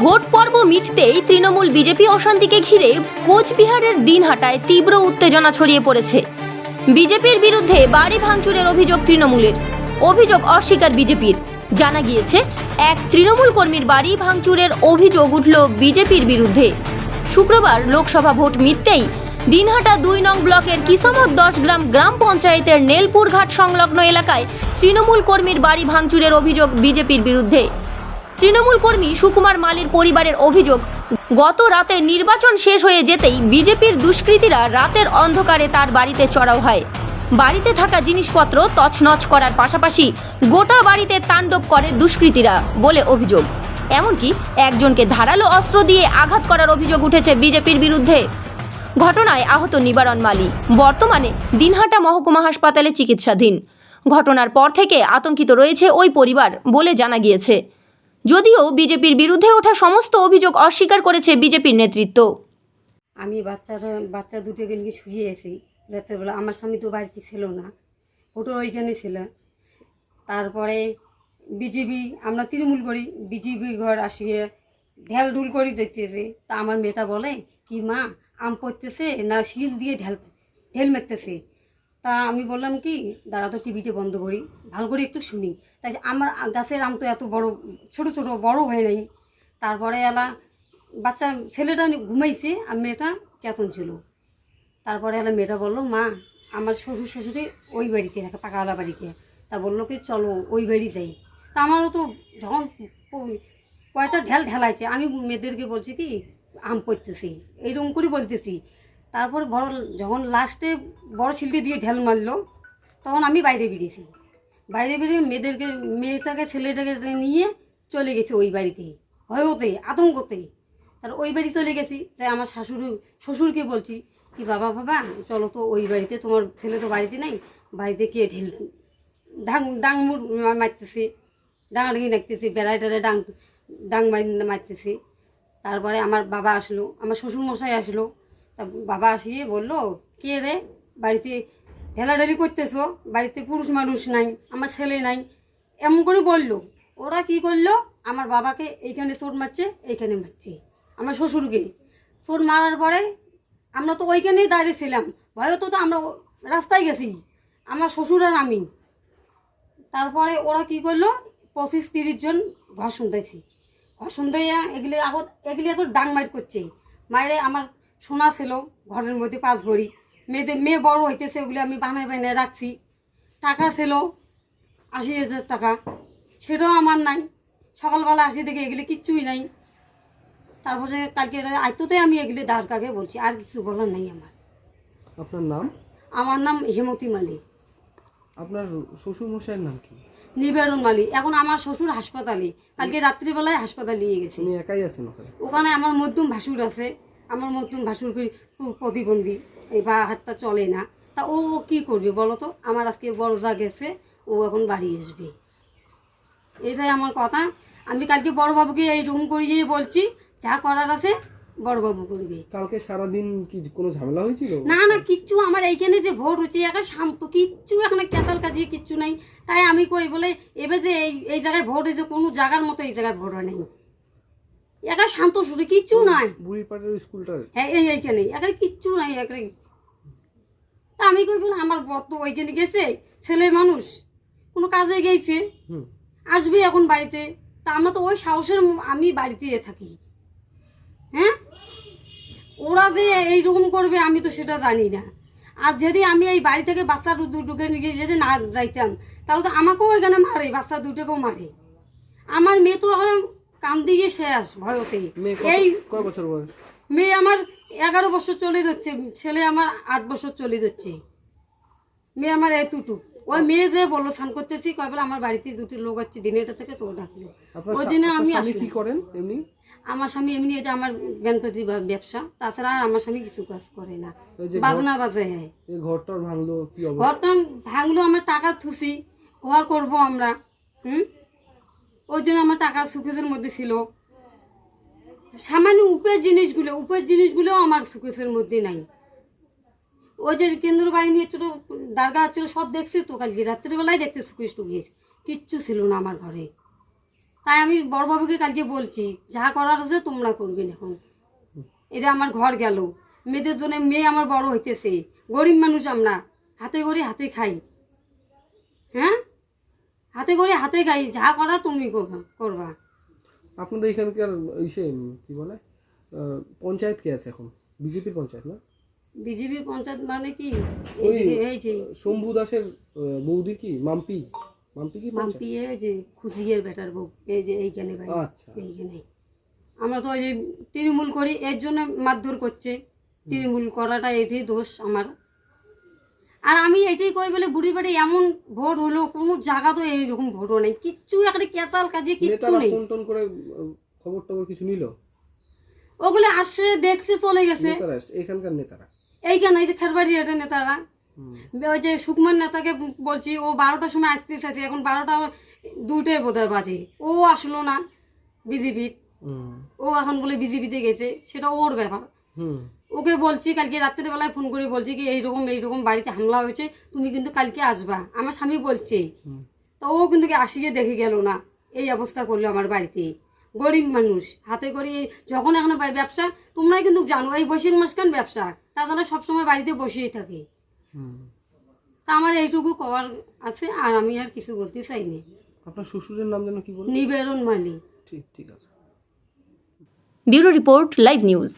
Vote পর্ব মিটতেই Trinamool BJP অশান্তিকে ঘিরে কোচবিহারের দিনহাটায় তীব্র উত্তেজনা ছড়িয়ে পড়েছে। বিজেপির বিরুদ্ধে বাড়ি ভাঙচুরের অভিযোগ তৃণমূলের। অভিযোগ অস্বীকার বিজেপির। জানা গিয়েছে, এক তৃণমূল কর্মীর বাড়ি ভাঙচুরের অভিযোগ উঠল বিজেপির বিরুদ্ধে। শুক্রবার লোকসভা ভোট মিটতেই দিনহাটা দুই নং ব্লকের কিসমত দশ গ্রাম গ্রাম পঞ্চায়েতের নেলপুর ঘাট সংলগ্ন এলাকায় তৃণমূল কর্মীর বাড়ি ভাঙচুরের অভিযোগ বিজেপির বিরুদ্ধে। তৃণমূল কর্মী সুকুমার মালির পরিবারের অভিযোগ, গত রাতে নির্বাচন শেষ হয়ে যেতেই বিজেপির দুষ্কৃতীরা রাতের অন্ধকারে তার বাড়িতে চড়াও হয়। বাড়িতে থাকা জিনিসপত্র তছনছ করার পাশাপাশি গোটা বাড়িতে তাণ্ডব করে দুষ্কৃতীরা বলে অভিযোগ। এমনকি একজনকে ধারালো অস্ত্র দিয়ে আঘাত করার অভিযোগ উঠেছে বিজেপির বিরুদ্ধে। ঘটনায় আহত নিবারণ মালি, বর্তমানে দিনহাটা মহকুমা হাসপাতালে চিকিৎসাধীন। ঘটনার পর থেকে আতঙ্কিত রয়েছে ওই পরিবার বলে জানা গিয়েছে। যদিও বিজেপির বিরুদ্ধে ওঠা সমস্ত অভিযোগ অস্বীকার করেছে বিজেপির নেতৃত্ব। আমি বাচ্চারা বাচ্চা দুটোকে নিয়ে শুয়ে এসি রাতের বেলা আমার স্বামী তো বাড়িতে ছিল না ওটো ওইখানে ছিল। তারপরে বিজেপি, আমরা তৃণমূল করি, বিজেপি ঘর আসিয়ে ঢেল ঢুল করি দেখতেছে। তা আমার মেয়েটা বলে, কি মা, আম পড়তেছে না, শিল দিয়ে ঢেল ঢেল মেরতেছে? তা আমি বললাম কি, দাঁড়া তো টিভিটা বন্ধ করি, ভালো করে একটু শুনি। তাই আমার গাছের আম তো এত বড়, ছোট ছোট, বড় হয় নাই। তারপরে এলা বাচ্চা, ছেলেটা ঘুমাইছে আর মেয়েটা চেতন ছিল। তারপরে এলা মেয়েটা বলল, মা, আমার শ্বশুর শ্বশুরে ওই বাড়িতে থাকে, পাকাওয়ালা বাড়িতে। তা বলল কি, চলো ওই বাড়ি যাই। তা আমারও তো যখন কয়টা ঢেল ঢেলাইছে, আমি মেয়েদেরকে বলছি কি, আম পড়তেছি। এইরকম করে বলতেছি। তারপরে বড়, যখন লাস্টে বড় শিল্পী দিয়ে ঢেল মারলো, তখন আমি বাইরে বেরিয়েছি। বাইরে বেরিয়ে মেয়েদেরকে, মেয়েটাকে, ছেলেটাকে নিয়ে চলে গেছি ওই বাড়িতে, ভয়তে, আতঙ্কতে। তার ওই বাড়ি চলে গেছি, তাই আমার শাশুড়ি, শ্বশুরকে বলছি কি, বাবা বাবা, চলো তো ওই বাড়িতে, তোমার ছেলে তো বাড়িতে নেই, বাড়িতে কে ঢেল, ডাং, ডাংমুর মারতেছে ডাঙাডাঙি ডাকতেছি, বেড়ায় টেড়ায় ডাং ডাং মার- মারতেছি। তারপরে আমার বাবা আসলো, আমার শ্বশুর মশাই আসলো তা বাবা আসিয়ে বলল, কে রে? বাড়িতে ঢেলাঢেলি করতেছো? বাড়িতে পুরুষ মানুষ নাই, আমার ছেলে নাই। এমন করে বলল। ওরা কি করল? আমার বাবাকে এইখানে চোট মারছে, এইখানে মারছে, আমার শ্বশুরকে। চোট মারার পরে আমরা তো ওইখানেই দাঁড়িয়েছিলাম ভয়ত তো আমরা রাস্তায় গেছি, আমার শ্বশুর আর আমি। তারপরে ওরা কি করল? পঁচিশ তিরিশ জন ঘর শুনতেছি ঘর শুনতেইয়া এগুলি আগত এগুলি এখন ডাং মাইট করছে। মায়েরে আমার সোনা ছিল ঘরের মধ্যে পাঁচ ভরি মেয়েদের মেয়ে বড় হইতেছে ওগুলি আমি বানায় বানায় রাখছি। টাকা ছিল আশি হাজার টাকা। সেটাও আমার নাই। সকালবেলা আসি দেখে এগুলি কিচ্ছুই নাই। তারপরে কালকে আইতোতে আমি এগুলি দাঁড় কাকে বলছি আর কিছু বলার নাই আমার। আপনার নাম? আমার নাম হেমতি মালিক। আপনার শ্বশুর মশাইয়ের নাম কি? নিবেরণ মালিক। এখন আমার শ্বশুর হাসপাতালে। কালকে রাত্রিবেলায় হাসপাতালে নিয়ে গেছে। একাই আছেন ওখানে আমার মধ্যম ভাসুর আছে। আমার ভাসুর খুব প্রতিবন্ধী এই বা হাতটা চলে না। তা ও ও কি করবে বলো তো? আমার আজকে বড় যা গেছে ও এখন বাড়ি আসবে। এটাই আমার কথা। আমি কালকে বড়বাবুকে এই রুম করিয়ে বলছি যা করার আছে বড়বাবু করবে। কালকে সারাদিন কি কোনো ঝামেলা হয়েছিল? না না কিচ্ছু আমার এইখানে যে ভোট হচ্ছে একা শান্ত কিচ্ছু এখানে কেতাল কাজে কিচ্ছু নাই। তাই আমি কই বলে এবার যে এই এই জায়গায় ভোট হয়েছে কোনো জায়গার মতো এই জায়গায় ভোট হয় নাই। একা শান্ত শুধু কিচ্ছু নাই। বুড়ির পাটের স্কুলটার হ্যাঁ এই এইখানে এখানে কিচ্ছু নাই এখানে। তা আমি কই বলে আমার বর তো ওইখানে গেছে ছেলে মানুষ কোনো কাজে গেছে। আসবে এখন বাড়িতে। তা আমরা তো ওই সাহসের আমি বাড়িতে থাকি। হ্যাঁ? ওরা যে এইরকম করবে আমি তো সেটা জানি না। আর যদি আমি এই বাড়ি থেকে বাচ্চা দুটোকে নিয়ে যদি না যাইতাম তাহলে তো আমাকেও এখানে মারে বাচ্চা দুটোকেও মারে। আমার মেয়ে তো এখন কান দিয়ে শেষ ভয়তে এই কয় বছর বয়স? মেয়ে আমার এগারো বছর চলে যাচ্ছে ছেলে আমার আট বছর চলে যাচ্ছে। মেয়ে আমার এতটুকু ওই মেয়ে যে বলল স্নান করতেছি কয় বলে আমার বাড়িতে দুটো লোক আছে দিনেটা থেকে তো ডাকলো। ওই জন্য আমি কি করেন এমনি? আমার স্বামী এমনি যে আমার ব্যানপতি ব্যবসা তাছাড়া আর আমার স্বামী কিছু কাজ করে না। বাজনা বাজে হ্যাঁ। এই ভাঙলো কি ঘরটা ভাঙলো আমার টাকা থুসি ঘর করব আমরা হুম? ওই জন্য আমার টাকা সুকেসের মধ্যে ছিল। সামান্য উপের জিনিসগুলো উপের জিনিসগুলো আমার সুকেসের মধ্যে নাই। ওই যে কেন্দ্র বাহিনী ছিল দারগা ছিল, সব দেখছি তো কালকে, রাত্রিবেলায় দেখতে সুকেশ টুকেশ কিচ্ছু ছিল না আমার ঘরে। তাই আমি বড়বাবুকে কালকে বলছি, যা করার আছে তোমরা করবেন এখন। এটা আমার ঘর গেল। মেয়েদের জন্য মেয়ে আমার বড় হইতেছে। গরিব মানুষ আমরা, হাতে করে হাতে খাই। হ্যাঁ? হাতে করে হাতে খাই যা করা তুমি করবা করবা। আপনাদের এখানকার ইসে উম, কি বলে পঞ্চায়েত কে আছে এখন? বিজেপির পঞ্চায়েত না? বিজেপির পঞ্চায়েত মানে কি? ওই এই যে শম্ভু দাসের বৌদি কি? মাম্পি? মাম্পি কি মাম্পি এই যে খুশিয়ের বেটার বউ এই যে এইখানে বাড়ি আচ্ছা। এইখানে। আমরা তো ওই যে তৃণমূল করি এর জন্য মারধর করছে। তৃণমূল করাটা এটাই দোষ আমার। আর আমি এটাই কই বলে বুড়ির বাড়ি এমন ভোট হলো কোনো জায়গা তো এইরকম ভোটও নেই। কিচ্ছু একটা কেতাল কাজে কিচ্ছু নেই। করে খবর টবর কিছু নিল? ওগুলো আসছে দেখছে চলে গেছে। এখানকার নেতারা? এইখানে এই যে খেরবাড়ি এটা নেতারা। ওই যে সুকুমার নেতাকে বলছি ও বারোটার সময় আসতে চাইছে এখন বারোটা দুটোই বোধহয় বাজে। ও আসলো না বিজেপির। ও এখন বলে বিজেপিতে গেছে সেটা ওর ব্যাপার। হুম। ওকে বলছি কালকে রাত্রের বেলায় ফোন করে বলছি কি এইরকম এইরকম বাড়িতে হামলা হয়েছে তুমি কিন্তু কালকে আসবা। আমার স্বামী বলছে। তো ও কিন্তু কি আসিয়ে দেখে গেল না এই অবস্থা করল আমার বাড়িতে। গরিব মানুষ হাতে করে যখন এখন ব্যবসা তোমরাই কিন্তু জানো এই বৈশাখ মাসখান ব্যবসা? তাছাড়া সবসময় বাড়িতে বসেই থাকে। তা আমার এইটুকু করার আছে আর আমি আর কিছু বলতে চাইনি। আপনার শ্বশুরের নাম যেন কি বলে? নিবেদন মালিক। ঠিক ঠিক আছে। Bureau report live news.